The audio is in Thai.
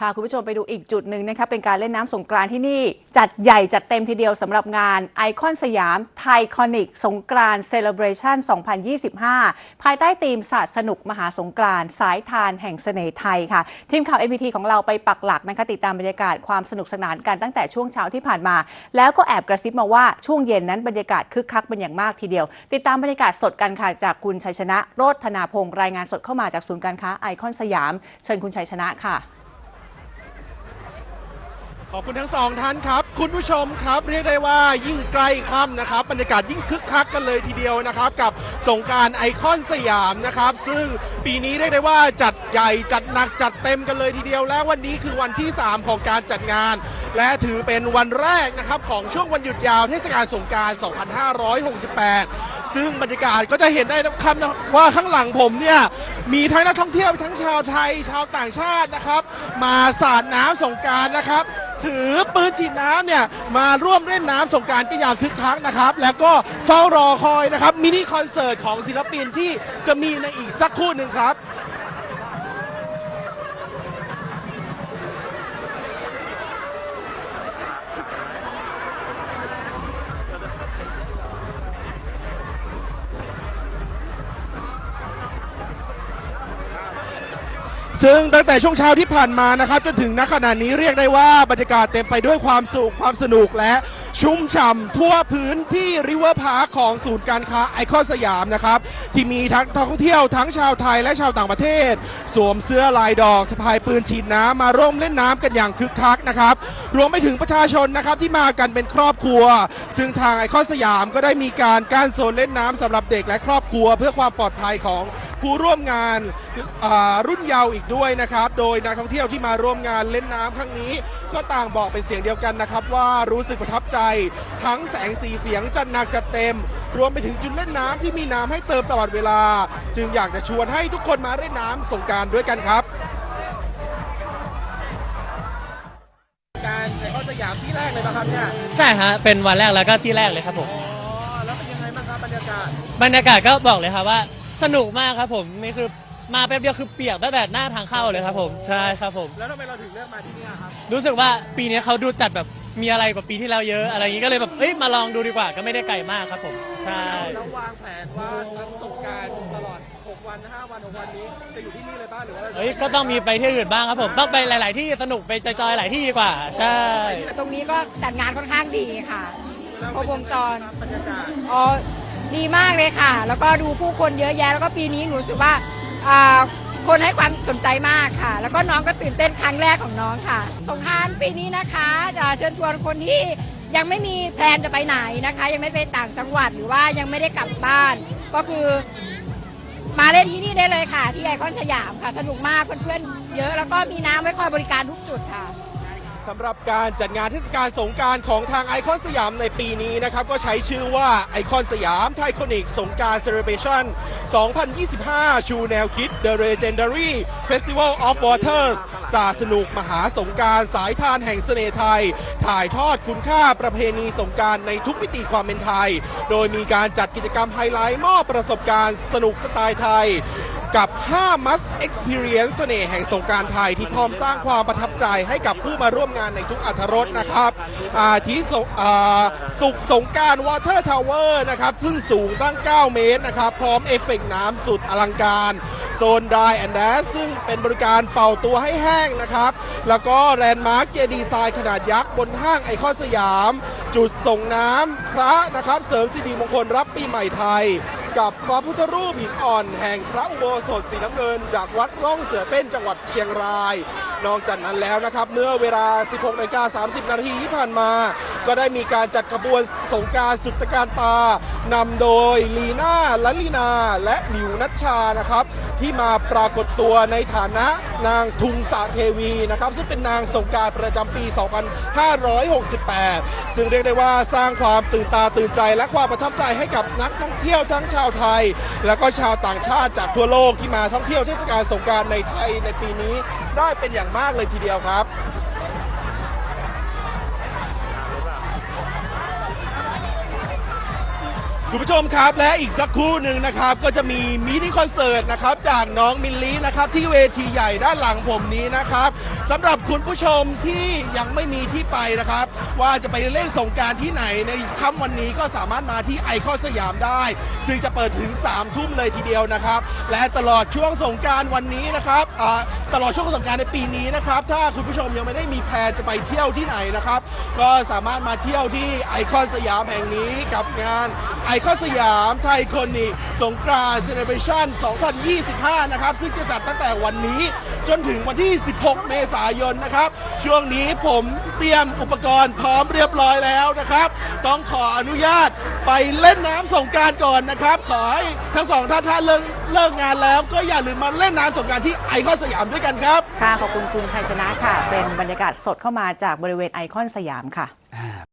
พาคุณผู้ชมไปดูอีกจุดหนึ่งนะคะเป็นการเล่นน้ำสงกรานต์ที่นี่ จัดใหญ่จัดเต็มทีเดียวสำหรับงานไอคอนสยามไทคอนิกสงกรานเซเลบรชัน2025 ภายใต้ธีมศาสตร์สนุกมหาสงกรานต์สายทานแห่งเสน่ห์ไทยค่ะ ทีมข่าว MPT ของเราไปปักหลักนะคะติดตามบรรยากาศความสนุกสนานกันตั้งแต่ช่วงเช้าที่ผ่านมา แล้วก็แอบกระซิบมาว่าช่วงเย็นนั้นบรรยากาศคึกคักเป็นอย่างมากทีเดียว ติดตามบรรยากาศสดกันค่ะจากคุณชัยชนะโรธนาพงศ์รายงานสดเข้ามาจากศูนย์การค้าไอคอนสยาม เชิญคุณชัยชนะค่ะ ขอบคุณทั้งสองท่านครับ คุณผู้ชมครับ เรียกได้ว่ายิ่งใกล้ค่ำนะครับ บรรยากาศยิ่งคึกคักกันเลยทีเดียวนะครับ กับสงการไอคอนสยามนะครับ ซึ่งปีนี้เรียกได้ว่าจัดใหญ่จัดหนักจัดเต็มกันเลยทีเดียว และวันนี้คือวันที่ 3 ของการจัดงาน และถือเป็นวันแรกนะครับของช่วงวันหยุดยาวเทศกาลสงการ 2568 ซึ่งบรรยากาศก็จะเห็นได้ครับว่าข้างหลังผมเนี่ยมีทั้งนักท่องเที่ยวทั้งชาวไทยชาวต่างชาตินะครับ มาสาดน้ำสงการนะครับ ถือปืนฉีดน้ำเนี่ยมาร่วมเล่นน้ำสงกรารกันอย่างคึกคักนะครับ แล้วก็เฝ้ารอคอยนะครับมินิคอนเสิร์ตของศิลปินที่จะมีในอีกสักครู่หนึ่งครับ ซึ่งตั้งแต่ช่วงเช้าที่ผ่านมานะครับจนถึงณขณะนี้เรียกได้ว่าบรรยากาศเต็มไปด้วยความสุขความสนุกและชุ่มฉ่ำทั่วพื้นที่ริเวอร์พาร์คของศูนย์การค้าไอคอนสยามนะครับที่มีทั้งท่องเที่ยวทั้งชาวไทยและชาวต่างประเทศ สวมเสื้อลายดอกสะพายปืนฉีดน้ำมาร่วมเล่นน้ำกันอย่างคึกคักนะครับรวมไปถึงประชาชนนะครับที่มากันเป็นครอบครัว ซึ่งทางไอคอนสยามก็ได้มีการกั้นโซนเล่นน้ำสำหรับเด็กและครอบครัว เพื่อความปลอดภัยของ ผู้ร่วมงานอ่ารุ่นเยาว์อีกด้วยนะครับ โดยนักท่องเที่ยวที่มาร่วมงานเล่นน้ำครั้งนี้ ก็ต่างบอกเป็นเสียงเดียวกันนะครับ ว่ารู้สึกประทับใจ ทั้งแสงสีเสียงจัดหนักจัดเต็ม รวมไปถึงจุดเล่นน้ำที่มีน้ำให้เติมตลอดเวลา จึงอยากจะชวนให้ทุกคนมาเล่นน้ำสงกรารด้วยกันครับการไอคอนสยามที่แรกเลยป่ะครับเนี่ยใช่ฮะเป็นวันแรกแล้วก็ที่แรกเลยครับผมอ๋อแล้วเป็นยังไงบ้างครับบรรยากาศบรรยากาศก็บอกเลยครับว่า สนุกมากครับผมนี่คือมาแป๊บเดียวคือเปียกตั้งแต่หน้าทางเข้าเลยครับผมใช่ครับผม แล้วทำไมเราถึงเลือกมาที่เนี่ยครับ รู้สึกว่าปีนี้เขาดูจัดแบบมีอะไรกว่าปีที่แล้วเยอะ อะไรอย่างนี้ก็เลยแบบเอ้ยมาลองดูดีกว่าก็ไม่ได้ไกลมากครับผมใช่ แล้ววางแผนว่าทั้งสงกรารตลอด 6 วัน 5 วัน 6 วันนี้จะอยู่ที่นี่เลยบ้างหรือว่าเราจะเอ้ยก็ต้องมีไปที่อื่นบ้างครับผมต้องไปหลาย ๆ ที่สนุกไปจอยๆหลายที่ดีกว่า ใช่ ตรงนี้ก็จัดงานค่อนข้างดีค่ะแล้วครบวงจร บรรยากาศ อ๋อ ดีมากเลยค่ะ แล้วก็ดูผู้คนเยอะแยะ แล้วก็ปีนี้หนูรู้สึกว่าอ่าคนให้ความสนใจมากค่ะ แล้วก็น้องก็ตื่นเต้นครั้งแรกของน้องค่ะ สงกรารปีนี้นะคะจะเชิญชวนคนที่ยังไม่มีแพลนจะไปไหนนะคะ ยังไม่ไปต่างจังหวัดหรือว่ายังไม่ได้กลับบ้าน ก็คือมาเล่นที่นี่ได้เลยค่ะ ที่ไอคอนสยามค่ะ สนุกมากเพื่อนๆเยอะ แล้วก็มีน้ำไว้คอยบริการทุกจุดค่ะ สำหรับการจัดงานเทศกาลสงการของทางไอคอนสยามในปีนี้นะครับ ก็ใช้ชื่อว่าไอคอนสยามไทคอนิกสงการเซเลบรชั่น 2025 ชูแนวคิด The Legendary Festival of Waters สาสนุกมหาสงการสายทานแห่งเสน่ห์ไทย ถ่ายทอดคุณค่าประเพณีสงการในทุกมิติความเป็นไทย โดยมีการจัดกิจกรรมไฮไลท์มอบประสบการณ์สนุกสไตล์ไทย กับ5 must experience เสน่ห์แห่งสงการไทยที่พร้อมสร้างความประทับใจให้กับผู้มาร่วมงานในทุกอัธรสนะครับ อาที่สงอ่าสุขสงการาร Water Tower นะครับ ซึ่งสูงตั้ง 9 เมตรนะครับ พร้อมเอฟเฟกต์น้ำสุดอลังการ โซน Dry and Dash ซึ่งเป็นบริการเป่าตัวให้แห้งนะครับ แล้วก็แลนด์มาร์คเจดีไซน์ขนาดยักษ์บนห้างไอคอนสยาม จุดส่งน้ำพระนะครับ เสริมสิริมงคลรับปีใหม่ไทย กับพระพุทธรูปหินอ่อนแห่งพระอุโบสถสีน้ำเงิน จากวัดร่องเสือเต้นจังหวัดเชียงราย นอกจากนั้นแล้วนะครับ เมื่อเวลา 16นาฬิกา30 นาทีที่ผ่านมา ก็ได้มีการจัดขบวนสงการสุดตการตานำโดยลีน่าลัลีนา และหมิวนัชชานะครับ ที่มาปรากฏตัวในฐานะนางทุงสาเทวีนะครับ ซึ่งเป็นนางสงการประจำปี 2568 ซึ่งเรียกได้ว่าสร้างความตื่นตาตื่นใจ และความประทับใจให้กับนักท่องเที่ยวทั้งชาวไทย และก็ชาวต่างชาติจากทั่วโลกที่มาท่องเที่ยวเทศกาลสงการในไทยในปีนี้ได้เป็นอย่างมากเลยทีเดียวครับ คุณผู้ชมครับและอีกสักครู่หนึ่งนะครับ ก็จะมีมินิคอนเสิร์ตนะครับจากน้องมิลลีนะครับที่เวทีใหญ่ด้านหลังผมนี้นะครับสำหรับคุณผู้ชมที่ยังไม่มีที่ไปนะครับ ว่าจะไปเล่นสงการที่ไหนในค่ำวันนี้ก็สามารถมาที่ไอคอนสยามได้ ซึ่งจะเปิดถึง3ามทุ่มเลยทีเดียวนะครับ และตลอดช่วงสงการวันนี้นะครับตลอดช่วงสงการในปีนี้นะครับ ถ้าคุณผู้ชมยังไม่ได้มีแพลนจะไปเที่ยวที่ไหนนะครับ ก็สามารถมาเที่ยวที่ไอคอนสยามแห่งนี้กับงาน ไอคอนสยามไทยคอนิกสงกรานต์เซเลบรชัน2025 นะครับ ซึ่งจะจัดตั้งแต่วันนี้จนถึงวันที่ 16 เมษายนนะครับ ช่วงนี้ผมเตรียมอุปกรณ์พร้อมเรียบร้อยแล้วนะครับ ต้องขออนุญาตไปเล่นน้ำสงกรารก่อนนะครับ ขอให้ทั้งสองท่านท่านเลิกเลิกงานแล้ว ก็อย่าลืมมาเล่นน้ำสงกรารที่ไอคอนสยามด้วยกันครับ ค่ะขอบคุณคุณชัยชนะค่ะ เป็นบรรยากาศสดเข้ามาจากบริเวณไอคอนสยามค่ะ